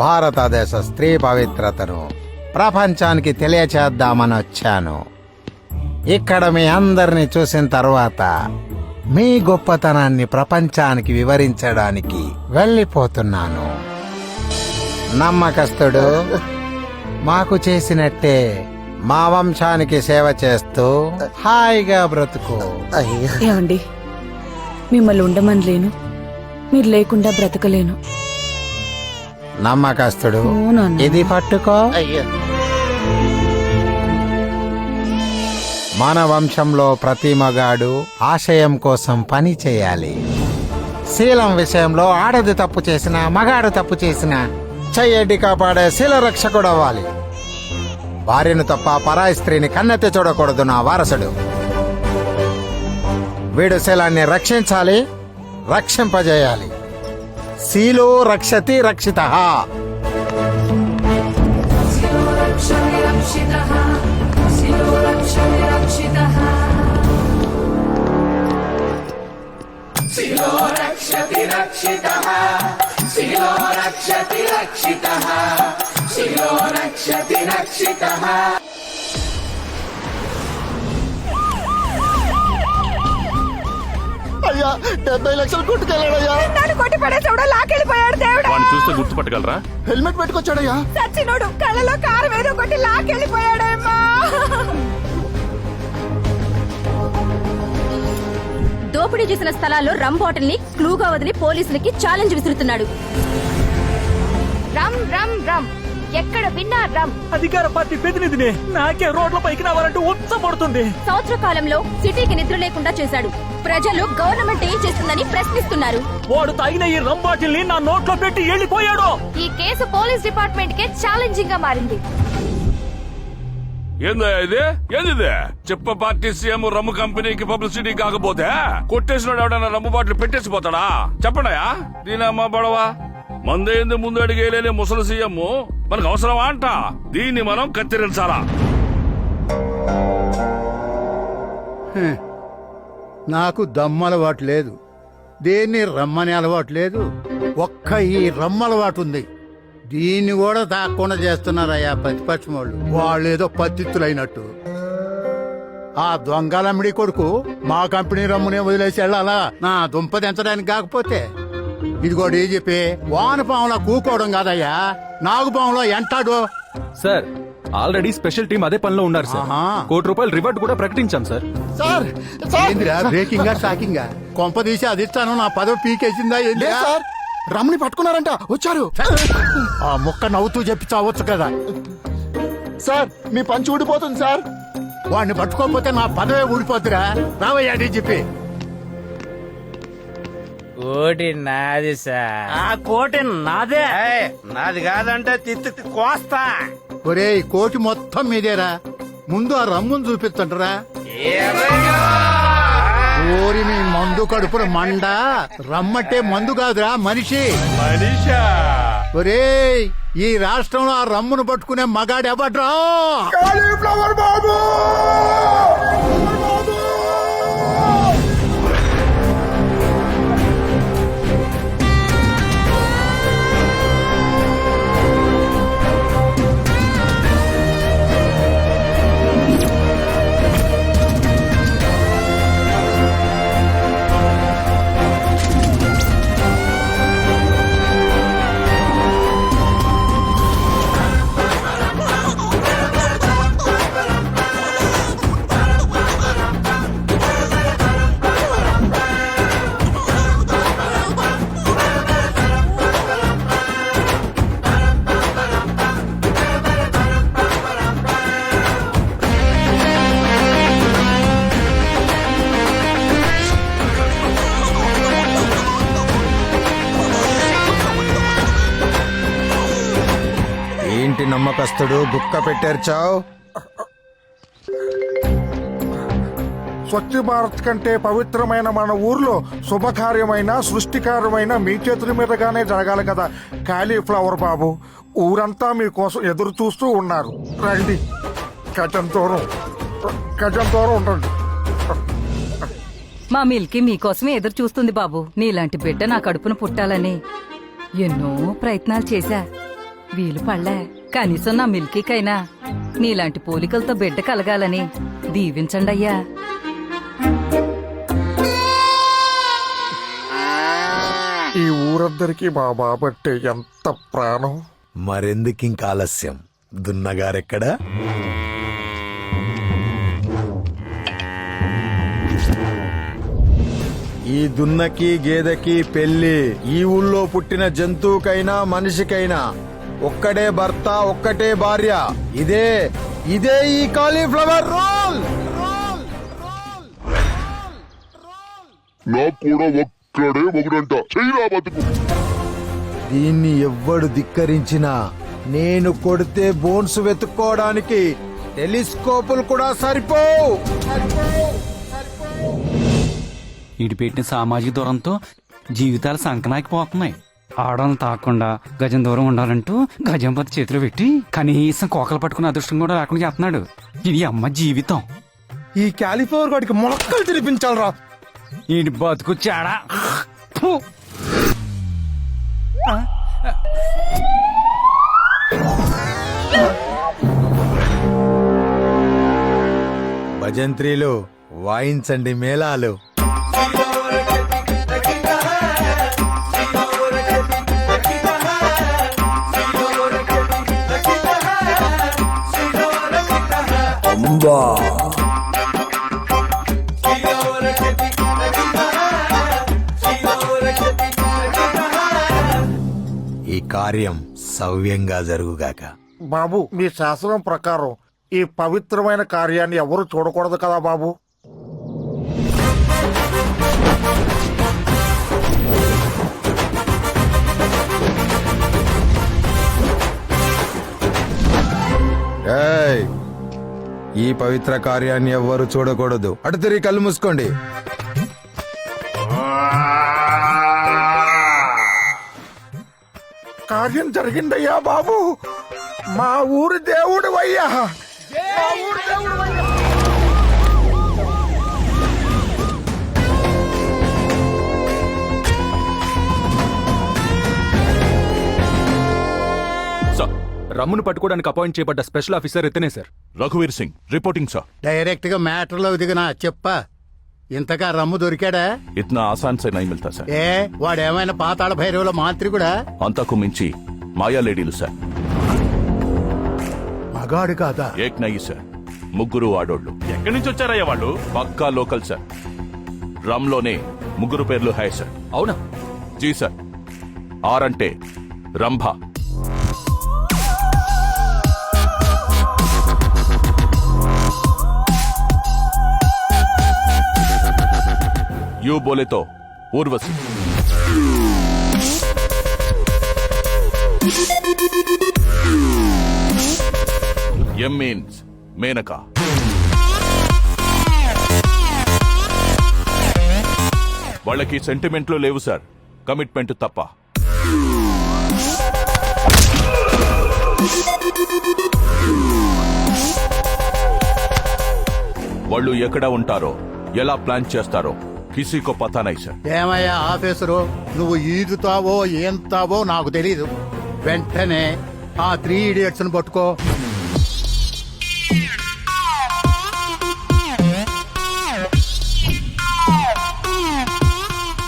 భారతదేశ స్త్రీ పవిత్రతను ప్రపంచానికి తెలియచేద్దామని వచ్చాను. ఇక్కడ మీ అందరిని చూసిన తర్వాత మీ గొప్పతనాన్ని ప్రపంచానికి వివరించడానికి వెళ్ళిపోతున్నాను. నమ్మకస్తుడు మాకు చేసినట్టే మా వంశానికి సేవ చేస్తూ హాయిగా బ్రతుకు. అయ్యా ఏమండి? మిమ్మల్ని ఉండమని లేను మీరు లేకుండా బ్రతకలేను. నమ్మకస్తుడు. ఇది పట్టుకో. మన వంశంలో ప్రతి మగాడు ఆశయం కోసం పని చేయాలి. శీలం విషయంలో ఆడది తప్పు చేసిన మగాడు తప్పు చేసిన చెయ్యడ్డి కాపాడే శీల రక్షకుడు అవ్వాలి. భార్యను తప్ప పరాయి స్త్రీని కన్నెత్తి చూడకూడదు నా వారసుడు. వీడు శీలాన్ని రక్షించాలి రక్షింపజేయాలి. శీలో రక్షతి రక్షిత. రక్షతి రక్షిత. రక్షిత రక్షిత. అయ్యా డెబ్బై లక్షలు కొట్టుకెళ్ళాడయ్యా. నన్ను కొట్టి పడేసాడు లాకెళ్ళిపోయాడు దేవుడు. వాడిని చూస్తే గుర్తుపట్టగలరా? హెల్మెట్ పెట్టుకొచ్చాడయ్యా. సచ్చినోడు కళ్ళలో కారు వేరు కొట్టి లాకెళ్ళిపోయాడేమ్మా. దోపిడీ చేసిన స్థలాల్లో రమ్ బాటిల్ని క్లూగా వదిలి పోలీసులకి ఛాలెంజ్ విసురుతున్నాడు. రమ్ రమ్ రమ్ ఎక్కడ విన్నా రమ్ అధికార పార్టీ ప్రతినిధిని నాకే రోడ్ల పైకి రావాలంటూ ఉత్సపడుతుంది సంవత్సర కాలంలో సిటీకి నిద్ర లేకుండా చేశాడు. ప్రజలు గవర్నమెంట్ ఏం చేస్తుందని ప్రశ్నిస్తున్నారు. వాడు తాగిన ఈ రంబాటిల్ని నోట్లో పెట్టి వెళ్ళిపోయాడు. ఈ కేసు పోలీస్ డిపార్ట్మెంట్ కే ఛాలెంజింగ్గా మారింది. ఏందా ఇది? ఏంది చెప్ప పార్టీ సీఎం రమ్ము కంపెనీకి పబ్లిసిటీ కాకపోతే కొట్టేసినాడు ఎవడన్నా రమ్ము బాటిల్ పెట్టేసిపోతాడా? చెప్పండియా దీని అమ్మ బడవా మందేంది ముందు అడిగేలేని ముసలి సీఎం మనకు అవసరమా అంట? దీన్ని మనం కత్తిరించాలా? నాకు దమ్ము అలవాటు లేదు. దేన్ని రమ్మని అలవాటు లేదు. ఒక్క ఈ రమ్మలవాటు ఉంది. దీన్ని కూడా తాకుండా చేస్తున్నారయ్యా ప్రతిపక్షం వాళ్ళు. వాళ్ళు ఏదో ఆ దొంగలమ్మిడి కొడుకు మా కంపెనీ రమ్మునే వదిలేసి వెళ్ళాలా? నా దుంప తెంచడానికి కాకపోతే. ఇదిగో చెప్పి వానపాములో కూకోవడం కాదయ్యా. నాగుపాములో ఎంటాడు సార్ ఆల్రెడీ స్పెషల్ టీం అదే పనిలో ఉన్నారు సార్. కోటి రూపాయలు రివార్డ్ కూడా ప్రకటించాం సార్. Sir sir. ఏందిరా బ్రేకింగ్ షాకింగ్ కొంప తీసి అది ఇస్తాను నా పదవి పీకేసిందా లేదు సార్. రమ్మని పట్టుకున్నారంట. వచ్చారు. ఆ ముక్క నవ్వుతూ చెప్పి చావచ్చు కదా. సార్ మీ పంచి ఊడిపోతుంది సార్. వాడిని పట్టుకోకపోతే నా పదవే ఊడిపోతురా రావయ్యా చెప్పి కోటి నాది సార్. ఆ కోటి నాదే. ఏయ్, నాది కాదంటే తిత్తి కోస్తా. ఒరేయ్ కోటి మొత్తం మీదేరా. ముందు ఆ రమ్మును చూపిస్తుంటరా. ఓరి మీ మందు కడుపున మండ. రమ్మంటే మందు కాదురా మనిషి. మనీషా. ఒరేయ్ ఈ రాష్ట్రంలో ఆ రమ్మును పట్టుకునే మగాడు ఎవడ్రా ఏంటి నమ్మకస్తుడు గుక్క పెట్టేర్చావు. స్వచ్ఛ భారత్ కంటే పవిత్రమైన మన ఊర్లో శుభకార్యమైన సృష్టికార్యమైన మీ చేతుల మీదగానే జరగాలి కదా. కాలీఫ్లవర్ బాబు ఊరంతా మీకోసం ఎదురు చూస్తూ ఉన్నారు. రండి. గజం దూరం. గజం దూరం ఉండండి. మా మిల్కీ మీకోసమే ఎదురు చూస్తుంది బాబు. నీలాంటి బిడ్డ నా కడుపున పుట్టాలని. ఎన్నో ప్రయత్నాలు చేశా. వీలు పడలే. కనీసం నా మిల్కీకైనా. నీలాంటి పోలికలతో బిడ్డ కలగాలని దీవించండి అయ్యా. ఈ ఊరందరికీ మా బాబంటే ఎంత ప్రాణం. మరెందుకింక ఆలస్యం? దున్నగారెక్కడా? ఈ దున్నకి గేదెకి పెళ్ళి ఈ ఊళ్ళో పుట్టిన జంతువుకైనా మనిషికైనా ఒక్కడే భర్త ఒక్కటే భార్య. ఇదే ఇదే ఈ కాలీఫ్లవర్ రోల్! నాకు కూడా ఒక్కడే మొగుడంట. చెయ్యిరా బతుకు. దీన్ని ఎవ్వడు ధిక్కరించినా నేను కొడితే బోన్స్ వెతుక్కోవడానికి టెలిస్కోపులు కూడా సరిపోవు. ఇటు పెట్టిన సామాజిక దూరంతో జీవితాలు సంకనాకిపోతున్నాయి. ఆడవాళ్ళని తాకుండా గజం దూరం ఉండాలంటూ గజం పత్తి చేతిలో పెట్టి కనీసం కోకలు పట్టుకునే అదృష్టం కూడా లేకుండా చేస్తున్నాడు. ఇది అమ్మ జీవితం. ఈ క్యాలిఫ్లవర్ గాడికి మొలక్కలు తినిపించాలరా. ఈడి బతుకు చాడా. భజంత్రీలు వాయించండి మేళాలు. ఈ కార్యం సవ్యంగా జరుగుగాక. బాబు మీ శాసనం ప్రకారం ఈ పవిత్రమైన కార్యాన్ని ఎవరు చూడకూడదు కదా బాబు? ఈ పవిత్ర కార్యాన్ని ఎవ్వరు చూడకూడదు. అటు తిరిగి కళ్ళు మూసుకోండి. కార్యం జరిగిందయ్యా బాబు. మా ఊరి దేవుడు అయ్యా. మా ఊరి దేవుడు సార్ రమ్మును పట్టుకోవడానికి అపాయింట్ చేయబడ్డ స్పెషల్ ఆఫీసర్ ఎత్తనే సార్. రఘువీర్ సింగ్ రిపోర్టింగ్ సార్. డైరెక్ట్గా మ్యాటర్లో దిగినా చెప్పా. ఇంతగా రమ్ము దొరికాడా? ఇతనా ఆసాన్ సై నై మిల్తా సార్. ఏ వాడేమైనా పాతాళ భైరవుల మాంత్రికుడా? అంతకు మించి మాయా లేడీలు సార్. మగాడు కాదా? ఏక్నయ్యి సార్. ముగ్గురు ఆడోళ్ళు. ఎక్కడి నుంచి వచ్చారయ్యా వాళ్ళు? పక్కా లోకల్ సార్. రమ్లోనే ముగ్గురు పేర్లు హాయ్ సార్. అవునా? జీ సార్. ఆర్ అంటే రంభ. యూ బోలేతో ఊర్వశి. M means Menaka. వాళ్ళకి సెంటిమెంట్లు లేవు సార్. కమిట్మెంట్ తప్ప. వాళ్ళు ఎక్కడ ఉంటారో ఎలా ప్లాన్ చేస్తారో. కిసీకో పతా నై సార్ ఏమయ్యా ఆఫీసరు నువ్వు ఈదుతావో ఏంతావో నాకు తెలీదు వెంటనే ఆ త్రీ ఇడియట్స్ని పట్టుకో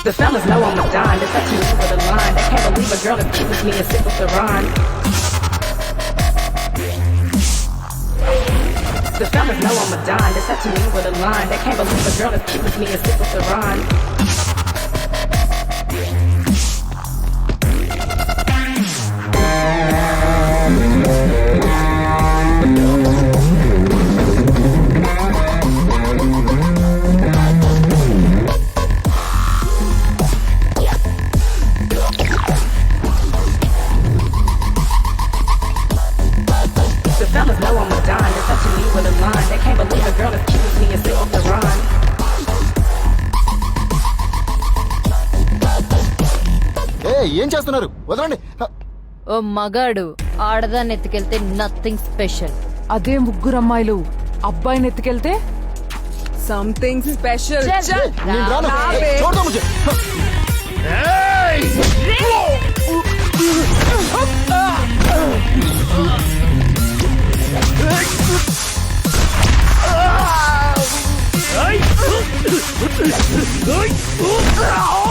The fellas know I'm a dime. That's touching with a line. They can't believe a girl that with me and sit with the rhyme. That's touching me with a line. They can't believe a girl that cheat with me and sit with the rhyme. ఏం చేస్తున్నారు వదలండి ఓ మగాడు ఆడదాన్ని ఎత్తుకెళ్తే nothing special అదే ముగ్గురు అమ్మాయిలు అబ్బాయిని ఎత్తుకెళ్తే something special Oh!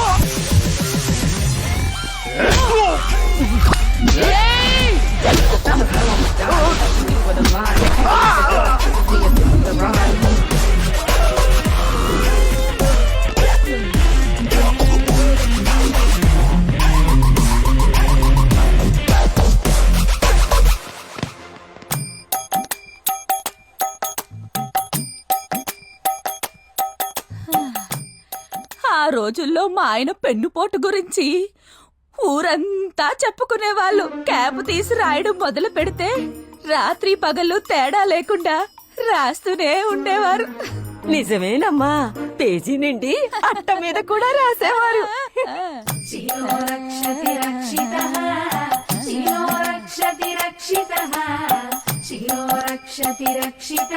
రోజుల్లో మా ఆయన పెన్నుపోటు గురించి ఊరంతా చెప్పుకునేవాళ్ళు. క్యాప్ తీసి రాయడం మొదలు పెడితే రాత్రి పగలు తేడా లేకుండా రాస్తూనే ఉండేవారు. నిజమేనమ్మా పేజీ నిండి అట్ట మీద కూడా రాసేవారు. రక్షతి రక్షిత శిరో రక్షతి రక్షిత శిరో రక్షతి రక్షిత